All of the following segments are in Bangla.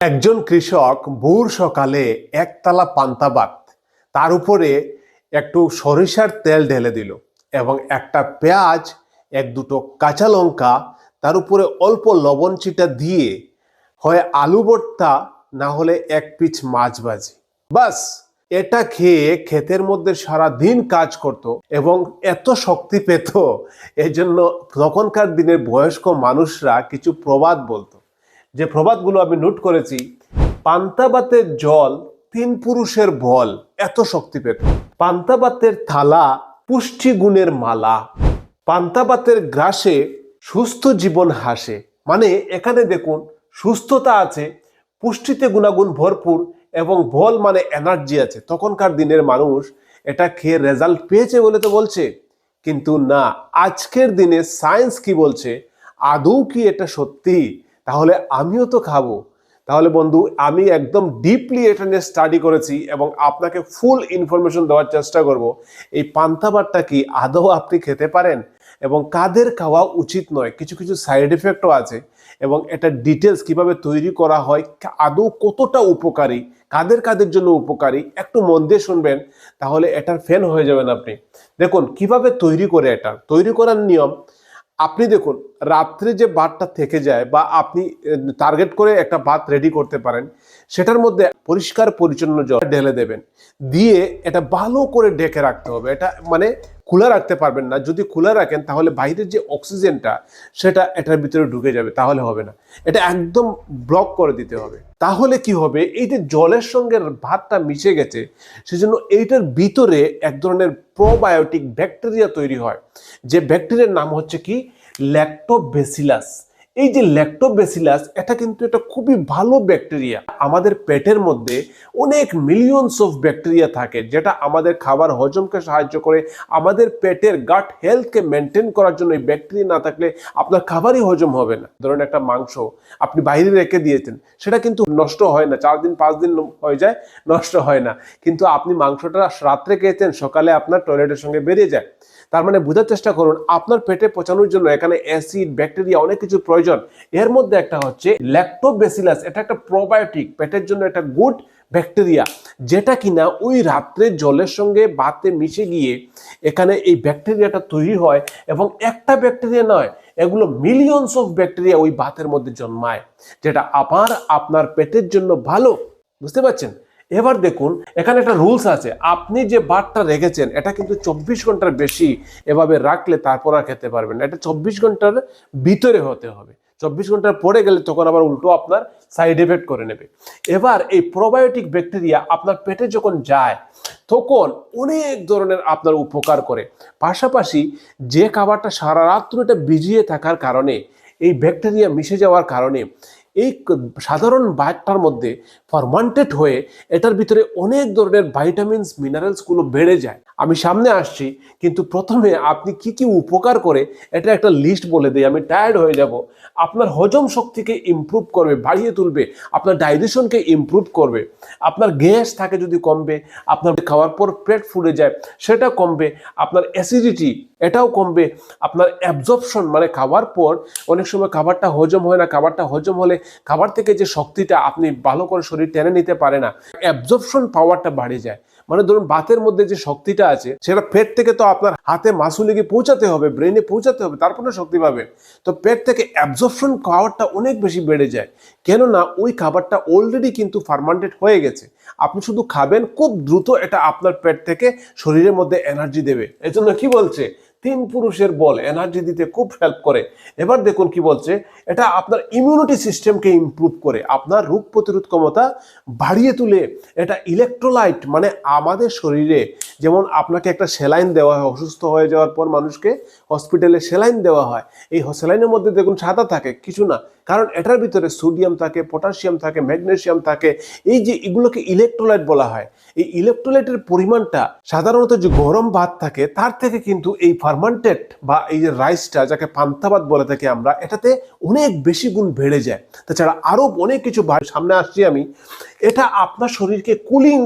একজন কৃষক ভোর সকালে একতলা পান্তা পান্তাবাত তার উপরে একটু সরিষার তেল ঢেলে দিল এবং একটা পেঁয়াজ, এক দুটো কাঁচা লঙ্কা, তার উপরে অল্প লবণ চিটা দিয়ে হয় আলু ভর্তা, না হলে এক পিচ মাছ ভাজি। বাস, এটা খেয়ে ক্ষেতের মধ্যে সারা দিন কাজ করত এবং এত শক্তি পেত, এজন্য তখনকার দিনের বয়স্ক মানুষরা কিছু প্রবাদ বলতো। যে প্রবাদগুলো আমি নোট করেছি পান্তাবাতের জল তিন পুরুষের বল, এত শক্তি পেত। পান্তাবাতের থালা পুষ্টিগুণের মালা, পান্তাবাতের গ্রাসে সুস্থ জীবন হাসে। মানে এখানে দেখুন, সুস্থতা আছে, পুষ্টিতে গুণাগুণ ভরপুর এবং বল মানে এনার্জি আছে। তখনকার দিনের মানুষ এটা খেয়ে রেজাল্ট পেয়েছে বলে তো বলছে। কিন্তু না, আজকের দিনে সায়েন্স কি বলছে? আদৌ কি এটা সত্যি? তাহলে আমিও তো খাব। তাহলে বন্ধু, আমি একদম ডিপলি এটা নিয়ে স্টাডি করেছি এবং আপনাকে ফুল ইনফরমেশন দেওয়ার চেষ্টা করব। এই পান্তাবারটা কি আদৌ আপনি খেতে পারেন? এবং কাদের খাওয়া উচিত নয়? কিছু কিছু সাইড এফেক্টও আছে। এবং এটা ডিটেলস কীভাবে তৈরি করা হয় আদৌ কতটা উপকারী, কাদের কাদের জন্য উপকারী, একটু মন দিয়ে শুনবেন, তাহলে এটার ফ্যান হয়ে যাবেন আপনি। দেখুন, কীভাবে তৈরি করে এটা? তৈরি করার নিয়ম আপনি দেখুন, রাত্রে যে ভাতটা থেকে যায় বা আপনি টার্গেট করে একটা ভাত রেডি করতে পারেন, সেটার মধ্যে পরিষ্কার পরিচ্ছন্ন জল ঢেলে দেবেন। দিয়ে এটা ভালো করে ডেকে রাখতে হবে। এটা মানে খোলা রাখতে পারবেন না। যদি খোলা রাখেন, তাহলে বাইরের যে অক্সিজেনটা সেটা এটার ভিতরে ঢুকে যাবে, তাহলে হবে না। এটা একদম ব্লক করে দিতে হবে। তাহলে কি হবে? এই যে জলের সঙ্গে ভাতটা মিশে গেছে, সেজন্য এইটার ভিতরে এক ধরনের প্রোবায়োটিক ব্যাকটেরিয়া তৈরি হয়। যে ব্যাকটেরিয়ার নাম হচ্ছে কি? ল্যাক্টোবেসিলাস এই যে ল্যাক্টোবেসিলাস, এটা কিন্তু এটা খুবই ভালো ব্যাকটেরিয়া। আমাদের পেটের মধ্যে অনেক মিলিয়নস অফ ব্যাকটেরিয়া থাকে, যেটা আমাদের খাবার হজমকে সাহায্য করে, আমাদের পেটের গাট হেলথকে মেনটেন করার জন্য এই ব্যাকটেরিয়া না থাকলে আপনার খাবারই হজম হবে না। ধরুন একটা মাংস আপনি বাইরে রেখে দিয়েছেন, সেটা কিন্তু নষ্ট হয় না, চার দিন, পাঁচ দিন হয়ে যায়, নষ্ট হয় না। কিন্তু আপনি মাংসটা রাত্রে খেয়েছেন, সকালে আপনার টয়লেটের সঙ্গে বেরিয়ে যায়। তার মানে বোঝার চেষ্টা করুন, আপনার পেটে পচানোর জন্য এখানে অ্যাসিড, ব্যাকটেরিয়া অনেক কিছু প্রয়োজন। এর মধ্যে একটা হচ্ছে ল্যাক্টোবেসিলাস এটা একটা প্রোবায়োটিক পেটের জন্য একটা গুড ব্যাকটেরিয়া যেটা কিনা ওই রাত্রে জলের সঙ্গে বাতে মিশে গিয়ে এখানে এই ব্যাকটেরিয়াটা তৈরি হয় এবং একটা ব্যাকটেরিয়া নয়, এগুলো মিলিয়নস অফ ব্যাকটেরিয়া ওই বাতের মধ্যে জন্মায়, যেটা আবার আপনার পেটের জন্য ভালো। বুঝতে পারছেন? এবার দেখুন, এখানে একটা রুলস আছে। আপনি যে বারটা রেখেছেন, এটা কিন্তু চব্বিশ ঘণ্টার বেশি এভাবে রাখলে তারপর আর খেতে পারবেন না। এটা চব্বিশ ঘণ্টার ভিতরে হতে হবে। চব্বিশ ঘণ্টার পরে গেলে তখন আবার উল্টো আপনার সাইড এফেক্ট করে নেবে। এবার এই প্রোবায়োটিক ব্যাকটেরিয়া আপনার পেটে যখন যায়, তখন অনেক ধরনের আপনার উপকার করে। পাশাপাশি যে খাবারটা সারা রাত্র এটা ভিজিয়ে থাকার কারণে, এই ব্যাকটেরিয়া মিশে যাওয়ার কারণে এই সাধারণ বায়টার মধ্যে ফরমান্টেড হয়ে এটার ভিতরে অনেক ধরনের ভাইটামিনস মিনারেলসগুলো বেড়ে যায়। আমি সামনে আসছি, কিন্তু প্রথমে আপনি কি কি উপকার করে এটা একটা লিস্ট বলে দিই, আমি টায়ার্ড হয়ে যাব। আপনার হজম শক্তিকে ইমপ্রুভ করবে, বাড়িয়ে তুলবে, আপনার ডাইজেশনকে ইমপ্রুভ করবে, আপনার গ্যাস থাকে যদি কমবে, আপনার খাওয়ার পর পেট ফুলে যায়, সেটা কমবে, আপনার অ্যাসিডিটি এটাও কমবে। আপনার অ্যাবজর্পশন মানে খাওয়ার পর অনেক সময় খাবারটা হজম হয় না, খাবারটা হজম হলে খাবার থেকে যে শক্তিটা আপনি ভালো করে শরীর টেনে নিতে পারে না অ্যাবজর্পশন পাওয়ারটা বাড়ে যায়। মানে ধরুন বাতের মধ্যে যে শক্তিটা আছে, সেটা পেট থেকে তো আপনার হাতে মাসুলে গিয়ে পৌঁছাতে হবে ব্রেনে পৌঁছাতে হবে তারপরে শক্তি পাবে। তো পেট থেকে অ্যাবজর্পশন পাওয়ারটা অনেক বেশি বেড়ে যায়। কেননা ওই খাবারটা অলরেডি কিন্তু ফার্মান্টেড হয়ে গেছে। আপনি শুধু খাবেন, খুব দ্রুত এটা আপনার পেট থেকে শরীরের মধ্যে এনার্জি দেবে। এজন্য কি বলছে? তিন পুরুষের বল এনার্জি দিতে খুব হেল্প করে। এবার দেখুন কি বলছে, এটা আপনার ইমিউনিটি সিস্টেমকে ইম্প্রুভ করে, আপনার রোগ প্রতিরোধ ক্ষমতা বাড়িয়ে তুলে। এটা ইলেকট্রোলাইট মানে আমাদের শরীরে, যেমন আপনাকে একটা সেলাইন দেওয়া হয়, অসুস্থ হয়ে যাওয়ার পর মানুষকে হসপিটালে সেলাইন দেওয়া হয়। এই সেলাইনের মধ্যে দেখুন সাদা থাকে, কিছু না। কারণ এটার ভিতরে সোডিয়াম থাকে, পটাশিয়াম থাকে, ম্যাগনেশিয়াম থাকে। এই যে এগুলোকে ইলেকট্রোলাইট বলা হয়, এই ইলেকট্রোলাইটের পরিমাণটা সাধারণত যে গরম ভাত থাকে, তার থেকে কিন্তু এই ফার্মান্টেড বা এই যে রাইসটা, যাকে পান্তাবাদ বলে থাকি আমরা, এটাতে অনেক বেশি গুণ বেড়ে যায়। তাছাড়া আরও অনেক কিছু সামনে আসছি আমি, এটা আপনার শরীরকে কুলিং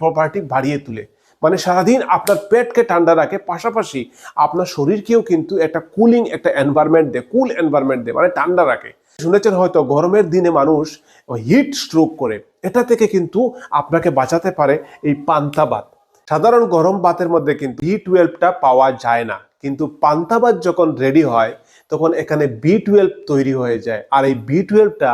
প্রপার্টি বাড়িয়ে তোলে। মানে সারাদিন আপনার পেটকে ঠান্ডা রাখে, পাশাপাশি আপনার শরীরকেও কিন্তু একটা কুলিং একটা এনভায়রনমেন্ট দেয় কুল এনভায়রনমেন্ট দেয় মানে ঠান্ডা রাখে। শুনেছেন হয়তো, গরমের দিনে মানুষ হিট স্ট্রোক করে। এটা থেকে কিন্তু আপনাকে বাঁচাতে পারে এই পান্তা ভাত। সাধারণ গরম ভাতের মধ্যে কিন্তু বি টুয়েলভটা পাওয়া যায় না। কিন্তু পান্তা ভাত যখন রেডি হয়, তখন এখানে বি টুয়েলভ তৈরি হয়ে যায়। আর এই বি টুয়েলভটা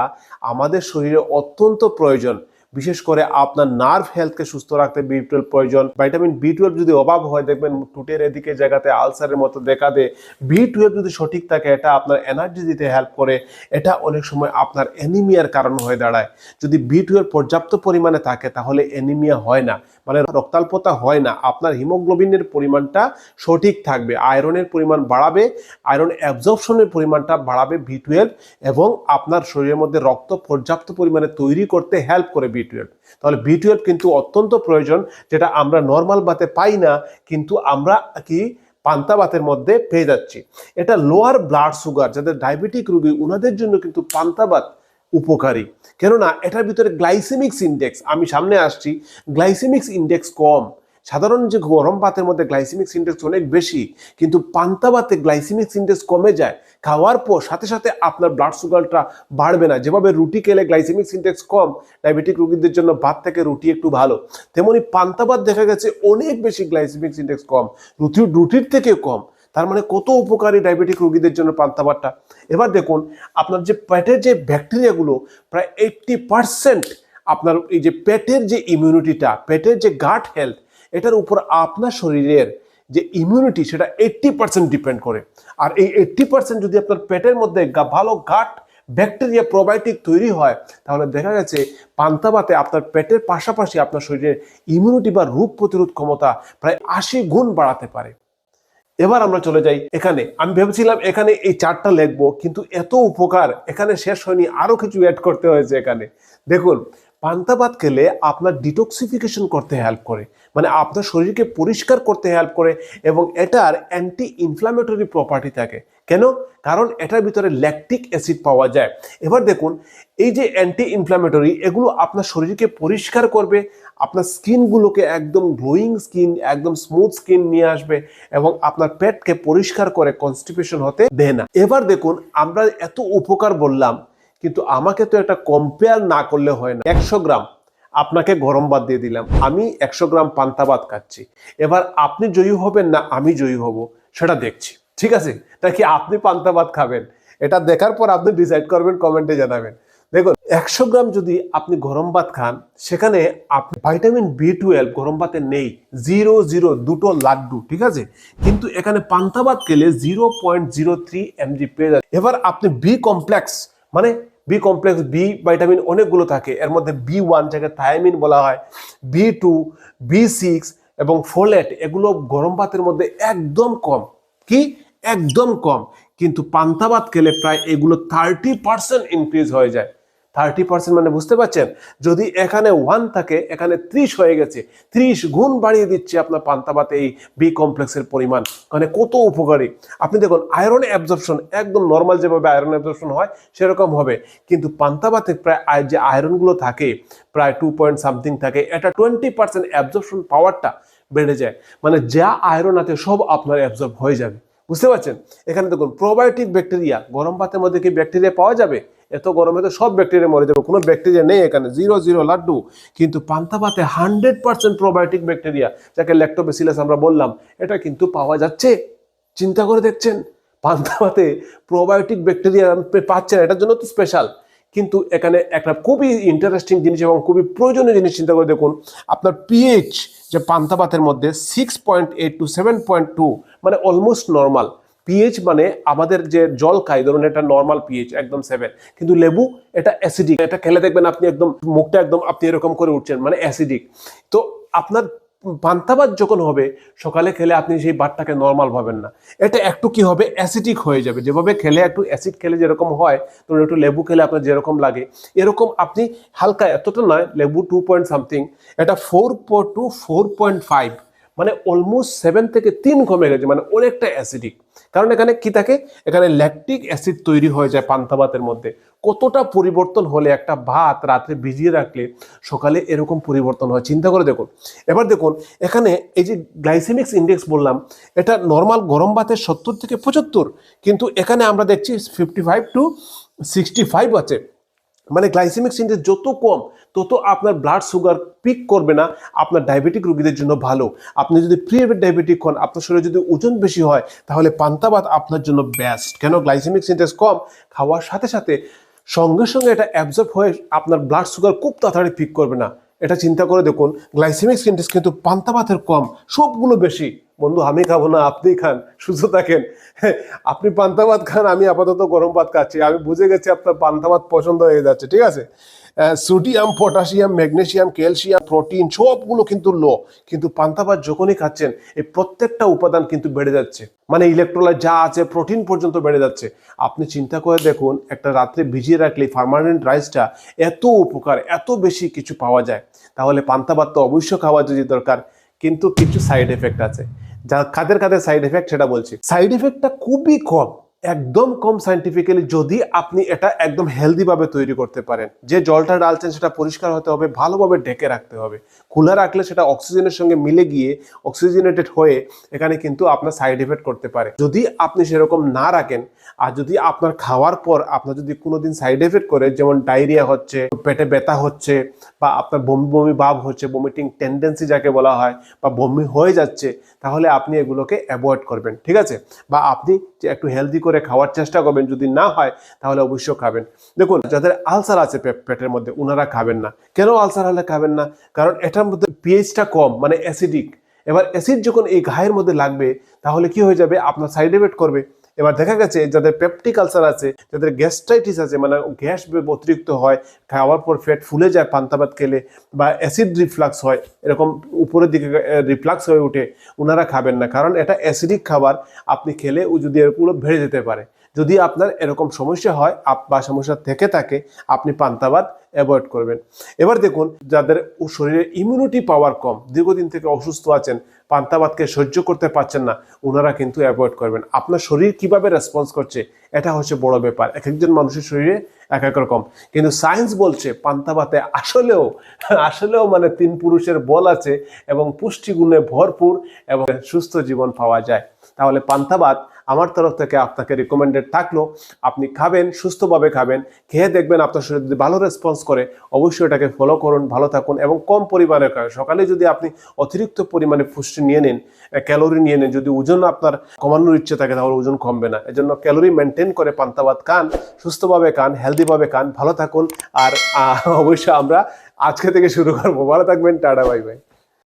আমাদের শরীরে অত্যন্ত প্রয়োজন। বিশেষ করে আপনার নার্ভ হেলথকে সুস্থ রাখতে বি টুয়েলভ প্রয়োজন। ভাইটামিন বি টুয়েলভ যদি অভাব হয়, দেখবেন টুটের এদিকে জায়গাতে আলসারের মতো দেখা দেয়। বি টুয়েলভ যদি সঠিক থাকে, এটা আপনার এনার্জি দিতে হেল্প করে। এটা অনেক সময় আপনার অ্যানিমিয়ার কারণ হয়ে দাঁড়ায়। যদি বি টুয়েলভ পর্যাপ্ত পরিমাণে থাকে, তাহলে অ্যানিমিয়া হয় না। মানে রক্তাল্পতা হয় না। আপনার হিমোগ্লোবিনের পরিমাণটা সঠিক থাকবে, আয়রনের পরিমাণ বাড়াবে, আয়রন অ্যাবজর্পশনের পরিমাণটা বাড়াবে বি টুয়েলভ এবং আপনার শরীরের মধ্যে রক্ত পর্যাপ্ত পরিমাণে তৈরি করতে হেল্প করে বি টুয়েলভ তাহলে বি টুয়েলভ কিন্তু অত্যন্ত প্রয়োজন, যেটা আমরা নর্মাল বাতে পাই না, কিন্তু আমরা কি পান্তা ভাতের মধ্যে পেয়ে যাচ্ছি। এটা লোয়ার ব্লাড সুগার যাদের ডায়াবেটিক রোগী ওনাদের জন্য কিন্তু পান্তা ভাত উপকারী। কেননা এটার ভিতরে গ্লাইসেমিক্স ইন্ডেক্স আমি সামনে আসছি গ্লাইসেমিক্স ইন্ডেক্স কম। সাধারণ যে গরম ভাতের মধ্যে গ্লাইসেমিক্স ইন্ডেক্স অনেক বেশি, কিন্তু পান্তা ভাতে গ্লাইসেমিক্স ইন্ডেক্স কমে যায়, খাওয়ার পর সাথে সাথে আপনার ব্লাড সুগারটা বাড়বে না। যেভাবে রুটি খেলে গ্লাইসেমিক্স ইন্ডেক্স কম ডায়াবেটিক রোগীদের জন্য ভাত থেকে রুটি একটু ভালো। তেমনি পান্তা দেখা গেছে অনেক বেশি গ্লাইসেমিক্স ইন্ডেক্স কম, রুটি রুটির থেকে কম। তার মানে কত উপকারী ডায়াবেটিক রোগীদের জন্য পান্তা ভাতটা এবার দেখুন, আপনার যে পেটের যে ব্যাকটেরিয়াগুলো প্রায় এইট্টি পার্সেন্ট আপনার এই যে পেটের যে ইমিউনিটিটা পেটের যে গাট হেলথ এটার উপর আপনার শরীরের যে ইমিউনিটি সেটা এইট্টি পার্সেন্ট ডিপেন্ড করে। আর এই এইট্টি পার্সেন্ট যদি আপনার পেটের মধ্যে ভালো গাট ব্যাকটেরিয়া প্রোবায়োটিক তৈরি হয়, তাহলে দেখা গেছে পান্তাবাতে আপনার পেটের পাশাপাশি আপনার শরীরের ইমিউনিটি বা রোগ প্রতিরোধ ক্ষমতা প্রায় আশি গুণ বাড়াতে পারে। এবার আমরা চলে যাই এখানে। আমি ভেবেছিলাম এখানে এই চারটা লিখব, কিন্তু এত উপকার, এখানে শেষ হয়নি, আরও কিছু অ্যাড করতে হয়েছে এখানে। দেখুন পান্তা ভাত খেলে আপনার ডিটক্সিফিকেশন করতে হেল্প করে মানে আপনার শরীরকে পরিষ্কার করতে হেল্প করে এবং এটার অ্যান্টি ইনফ্লামেটরি প্রপার্টি থাকে। কেন? কারণ এটার ভিতরে ল্যাকটিক অ্যাসিড পাওয়া যায়। এবার দেখুন, এই যে অ্যান্টি ইনফ্লামেটরি এগুলো আপনার শরীরকে পরিষ্কার করবে, আপনার স্কিনগুলোকে একদম গ্লোয়িং স্কিন একদম স্মুথ স্কিন নিয়ে আসবে এবং আপনার পেটকে পরিষ্কার করে কনস্টিপেশন হতে দেয় না। এবার দেখুন, আমরা এত উপকার বললাম কিন্তু আমাকে তো এটা কম্পেয়ার না করলে হয় না। একশো গ্রাম আপনাকে গরম ভাত দিয়ে দিলাম। আমি একশো গ্রাম পান্তা ভাত খাচ্ছি। এবার আপনি জয়ী হবেন না আমি জয়ী হব, সেটা দেখছি। ঠিক আছে? তা কি আপনি পান্তা ভাত খাবেন? এটা দেখার পর আপনি ডিসাইড করবেন কমেন্টে জানাবেন। দেখুন, একশো গ্রাম যদি আপনি গরম ভাত খান, সেখানে আপনি ভাইটামিন বি টুয়েলভ গরম ভাতে নেই। জিরো জিরো দুটো লাড্ডু, ঠিক আছে? কিন্তু এখানে পান্তা ভাত খেলে zero point zero three mg পেয়ে যাচ্ছে এবার আপনি বি কমপ্লেক্স মানে বি কমপ্লেক্স বি ভাইটামিন অনেকগুলো থাকে। এর মধ্যে বি ওয়ান যাকে থায়ামিন বলা হয় বি টু বি সিক্স এবং ফোলেট এগুলো গরম ভাতের মধ্যে একদম কম। কি? একদম কম। কিন্তু পান্তা ভাত খেলে প্রায় এগুলো থার্টি পার্সেন্ট ইনক্রিজ হয়ে যায়। থার্টি পার্সেন্ট মানে বুঝতে পারছেন? যদি এখানে ওয়ান থাকে, এখানে ত্রিশ হয়ে গেছে, ত্রিশ গুণ বাড়িয়ে দিচ্ছে আপনার পান্তাবাতে এই বি কমপ্লেক্সের পরিমাণ। মানে কত উপকারী। আপনি দেখুন আয়রন অ্যাবজর্পশন একদম নর্মাল যেভাবে আয়রন অ্যাবজর্পশন হয়, সেরকম হবে। কিন্তু পান্তাবাতে প্রায় যে আয়রনগুলো থাকে, প্রায় টু পয়েন্ট সামথিং থাকে, এটা টোয়েন্টি পার্সেন্ট অ্যাবজর্পশন পাওয়ারটা বেড়ে যায়। মানে যা আয়রন আছে, সব আপনার অ্যাবজর্ব হয়ে যাবে। বুঝতে পারছেন? এখানে দেখুন প্রোবায়োটিক ব্যাকটেরিয়া গরম ভাতের মধ্যে কি ব্যাকটেরিয়া পাওয়া যাবে? এত গরমে তো সব ব্যাকটেরিয়া মরে যাবে। কোনো ব্যাকটেরিয়া নেই এখানে জিরো জিরো লাড্ডু। কিন্তু পান্তা ভাতে হান্ড্রেড পার্সেন্ট প্রোবায়োটিক ব্যাকটেরিয়া যাকে ল্যাক্টোবেসিলাস আমরা বললাম, এটা কিন্তু পাওয়া যাচ্ছে। চিন্তা করে দেখছেন? পান্তা ভাতে প্রোবায়োটিক ব্যাকটেরিয়া পাচ্ছেন, এটার জন্য তো স্পেশাল কিন্তু এখানে একটা খুবই ইন্টারেস্টিং জিনিস এবং খুবই প্রয়োজনীয় জিনিস, চিন্তা করে দেখুন। আপনার পিএইচ যে পান্তা ভাতের মধ্যে six point eight to seven point two মানে অলমোস্ট নর্মাল পিএইচ মানে আমাদের যে জল খাই, ধরুন এটা নর্মাল পিএইচ একদম সেভেন কিন্তু লেবু, এটা অ্যাসিডিক এটা খেলে দেখবেন আপনি একদম, মুখটা একদম আপনি এরকম করে উঠছেন মানে অ্যাসিডিক তো আপনার পান্তা ভাত যখন হবে, সকালে খেলে আপনি সেই ভাতটাকে নর্মাল ভাবেন না। এটা একটু কি হবে? অ্যাসিডিক হয়ে যাবে। যেভাবে খেলে, একটু অ্যাসিড খেলে যেরকম হয়, ধরুন একটু লেবু খেলে আপনার যেরকম লাগে। এরকম আপনি হালকা, এতটা নয়, লেবু টু পয়েন্ট সামথিং এটা four to four point five মানে অলমোস্ট সেভেন থেকে তিন কমে গেছে মানে অনেকটা অ্যাসিডিক কারণ এখানে কি থাকে? এখানে ল্যাকটিক অ্যাসিড তৈরি হয়ে যায় পান্তা ভাতের মধ্যে। কতটা পরিবর্তন হলে একটা ভাত রাত্রে ভিজিয়ে রাখলে সকালে এরকম পরিবর্তন হয়? চিন্তা করে দেখুন। এবার দেখুন, এখানে এই যে গ্লাইসেমিক্স ইন্ডেক্স বললাম, এটা নর্মাল গরম ভাতের সত্তর থেকে পঁচাত্তর, কিন্তু এখানে আমরা দেখছি fifty five to sixty five আছে। মানে গ্লাইসেমিক ইন্ডেক্স যত কম, তত আপনার ব্লাড সুগার পিক করবে না, আপনার ডায়াবেটিক রোগীদের জন্য ভালো। আপনি যদি প্রি ডায়াবেটিক হন, আপনার শরীরে যদি ওজন বেশি হয়, তাহলে পান্তা ভাত আপনার জন্য বেস্ট কেন? গ্লাইসেমিক ইন্ডেক্স কম, খাওয়ার সাথে সাথে সঙ্গে সঙ্গে এটা অ্যাবজর্ব হয়ে আপনার ব্লাড সুগার খুব তাড়াতাড়ি পিক করবে না। এটা চিন্তা করে দেখুন গ্লাইসেমিক ইন্ডেক্স কিন্তু পান্তা ভাতের কম, সবগুলো বেশি। বন্ধু আমি খাব না আপনি খান সুস্থ থাকেন। হ্যাঁ, আপনি পান্তা ভাত খান আমি আপাতত গরম ভাত খাচ্ছি। আমি বুঝে গেছি আপনার পান্তা ভাত পছন্দ হয়ে যাচ্ছে ঠিক আছে? Sodium potassium magnesium calcium protein সবগুলো কিন্তু লো। কিন্তু পান্তা ভাত যখনই খাচ্ছেন এই প্রত্যেকটা উপাদান কিন্তু বেড়ে যাচ্ছে। মানে ইলেকট্রোলাইট যা আছে প্রোটিন পর্যন্ত বেড়ে যাচ্ছে। আপনি চিন্তা করে দেখুন একটা রাত্রে ভিজিয়ে রাখলে পার্মানেন্ট রাইসটা এত উপকার এত বেশি কিছু পাওয়া যায়। তাহলে পান্তা ভাত তো অবশ্যই খাওয়া যদি দরকার কিন্তু কিছু সাইড এফেক্ট আছে। যা কাদের কাদের সাইড এফেক্ট সেটা বলছি। সাইড এফেক্টটা খুবই কম। একদম কম সাইন্টিফিক্যালি যদি আপনি এটা একদম হেলদিভাবে তৈরি করতে পারেন। যে জলটা ডালছেন সেটা পরিষ্কার হতে হবে, ভালোভাবে ঢেকে রাখতে হবে। খোলা রাখলে সেটা অক্সিজেনের সঙ্গে মিলে গিয়ে অক্সিজেনেটেড হয়ে এখানে কিন্তু আপনার সাইড এফেক্ট করতে পারে। যদি আপনি সেরকম না রাখেন, আর যদি আপনার খাওয়ার পর আপনার যদি কোনোদিন সাইড এফেক্ট করে, যেমন ডায়রিয়া হচ্ছে, পেটে ব্যথা হচ্ছে, বা আপনার বমি বমি ভাব হচ্ছে বমিটিং টেন্ডেন্সি যাকে বলা হয়, বা বমি হয়ে যাচ্ছে, তাহলে আপনি এগুলোকে অ্যাভয়েড করবেন, ঠিক আছে? বা আপনি যে একটু হেলদি করে খাওয়ার চেষ্টা করবেন, যদি না হয় তাহলে অবশ্যই খাবেন। দেখুন, যাদের আলসার আছে পেটের মধ্যে ওনারা খাবেন না। কেন আলসার হলে খাবেন না? কারণ এটার মধ্যে পিএইচটা কম মানে অ্যাসিডিক এবার অ্যাসিড যখন এই ঘায়ের মধ্যে লাগবে, তাহলে কি হয়ে যাবে? আপনার সাইড এফেক্ট করবে। এবার দেখা গেছে, যাদের পেপটিক আলসার আছে, যাদের গ্যাস্ট্রাইটিস আছে মানে গ্যাস অতিরিক্ত হয়, খাওয়ার পর ফ্যাট ফুলে যায় পান্তা ভাত খেলে, বা অ্যাসিড রিফ্লাক্স হয়, এরকম উপরের দিকে রিফ্লাক্স হয়ে ওঠে ওনারা খাবেন না। কারণ এটা অ্যাসিডিক খাবার, আপনি খেলে ও যদি এরগুলো ভেড়ে যেতে পারে। যদি আপনার এরকম সমস্যা হয়, আপ- বা সমস্যা থেকে থাকে, আপনি পান্তাবাদ অ্যাভয়েড করবেন। এবার দেখুন, যাদের শরীরে ইমিউনিটি পাওয়ার কম, দীর্ঘদিন থেকে অসুস্থ আছেন, পান্তাবাদকে সহ্য করতে পারছেন না ওনারা কিন্তু অ্যাভয়েড করবেন। আপনার শরীর কীভাবে রেসপন্স করছে, এটা হচ্ছে বড় ব্যাপার। এক একজন মানুষের শরীরে এক এক রকম। কিন্তু সায়েন্স বলছে পান্তা ভাতে আসলেও আসলেও মানে তিন পুরুষের বল আছে এবং পুষ্টিগুণে ভরপুর এবং সুস্থ জীবন পাওয়া যায়। তাহলে পান্তা ভাত আমার তরফ থেকে আপনাকে রিকমেন্ডেড থাকল, আপনি খাবেন, সুস্থভাবে খাবেন, খেয়ে দেখবেন আপনার শরীর যদি ভালো রেসপন্স করে, অবশ্যই এটাকে ফলো করুন, ভালো থাকুন এবং কম পরিমাণে খাবেন সকালে যদি আপনি অতিরিক্ত পরিমাণে পুষ্টি নিয়ে নিন ক্যালোরি নিয়ে নিন, যদি ওজন আপনার কমানোর ইচ্ছে থাকে, তাহলে ওজন কমবে না। এজন্য ক্যালোরি মেনটেন করে পান্তাবাদ খান, সুস্থভাবে খান হেলদিভাবে খান, ভালো থাকুন, আর অবশ্যই আমরা আজকে থেকে শুরু করব। ভালো থাকবেন, টাটা বাই বাই